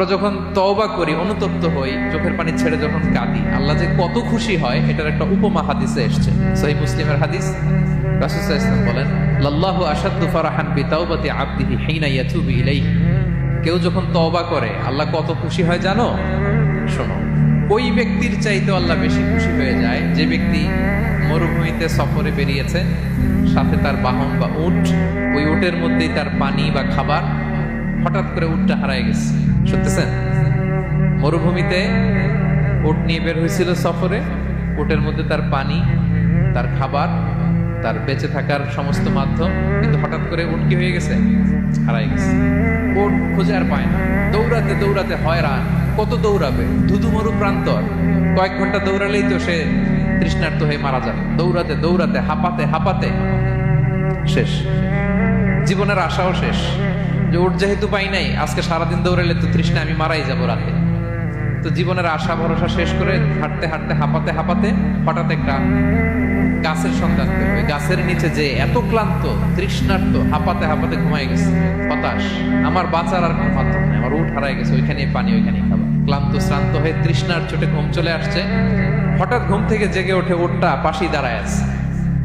আমরা যখন তওবা করি, অনুতপ্ত হই, চোখের পানি ছেড়ে যখন কাঁদি, আল্লাহ যে কত খুশি হয়, এটার একটা উপমা হাদিসে এসছে। সহি মুসলিমের হাদিস ওয়াসাল্লাম বলেন আশাদ্দু ফারাহান হিনা ইয়াতুবু ইলাইহি। কেউ যখন তওবা করে, আল্লাহ কত খুশি হয় জানো? শোনো, ওই ব্যক্তির চাইতে আল্লাহ বেশি খুশি হয়ে যায়, যে ব্যক্তি মরুভূমিতে সফরে বেরিয়েছে, সাথে তার বাহন বা উট, ওই উটের মধ্যেই তার পানি বা খাবার, হঠাৎ করে উটটা হারায় গেছে। শুনতেছেন মরুভূমিতে উট নিয়ে বের হয়েছিল সফরে। উটের মধ্যে তার পানি, তার খাবার, তার বেঁচে থাকার সমস্ত মাধ্যম, কিন্তু হঠাৎ করে উট কি হয়ে গেছে? হারাই গেছে। উট খুঁজে আর পায় না। দৌড়াতে দৌড়াতে হয়রান। কত দৌড়াবে? ধুধু মরু প্রান্তর। কয়েক ঘণ্টা দৌড়ালেই তো সে তৃষ্ণার্ত হয়ে মারা যাবে। দৌড়াতে দৌড়াতে, হাঁপাতে হাঁপাতে। শেষ। জীবনের আশাও শেষ। যে যেহেতু পাই নাই, আজকে সারাদিন দৌড়ালে তো তৃষ্ণা আমি মারাই যাব রাতে। তো জীবনের আশা, ভরসা শেষ করে হাঁটতে হাঁটতে, হাঁপাতে হাঁপাতে হঠাৎ একটা গাছের সন্ধান পেল ওই গাছের নিচে যে এত ক্লান্ত, তৃষ্ণার্ত, হাঁপাতে হাঁপাতে ঘুমাই গেছে। হতাশ। আমার বাঁচার আর কোনো মাধ্যম নেই। আমার উঠ হারাই গেছে ওইখানে পানি ওইখানে খাবার। ক্লান্ত, শ্রান্ত হয়ে তৃষ্ণার চোটে ঘুম চলে আসছে। হঠাৎ ঘুম থেকে জেগে ওঠে উঠটা পাশেই দাঁড়ায় আছে।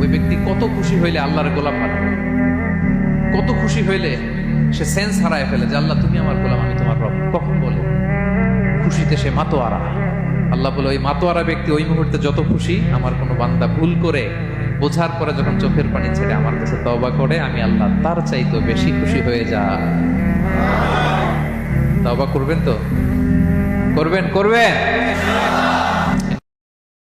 ওই ব্যক্তি কত খুশি হইলে আল্লাহর গোলাম মানে? কত খুশি হইলে সে সেন্স হারায় ফেলে যে, আল্লাহ, তুমি আমার গোলাম, আমি তোমার রব। কখন বলে? খুশিতে সে মাতোয়ারা। আল্লাহ বলে, ওই মাতোয়ারা ব্যক্তি ওই মুহূর্তে যত খুশি, আমার কোনো বান্দা ভুল করে বোঝার পরে যখন চোখের পানি ছেড়ে আমার কাছে তওবা করে, আমি আল্লাহ তার চাইতো বেশি খুশি হয়ে যা তওবা করবেন তো? করবেন করবেন।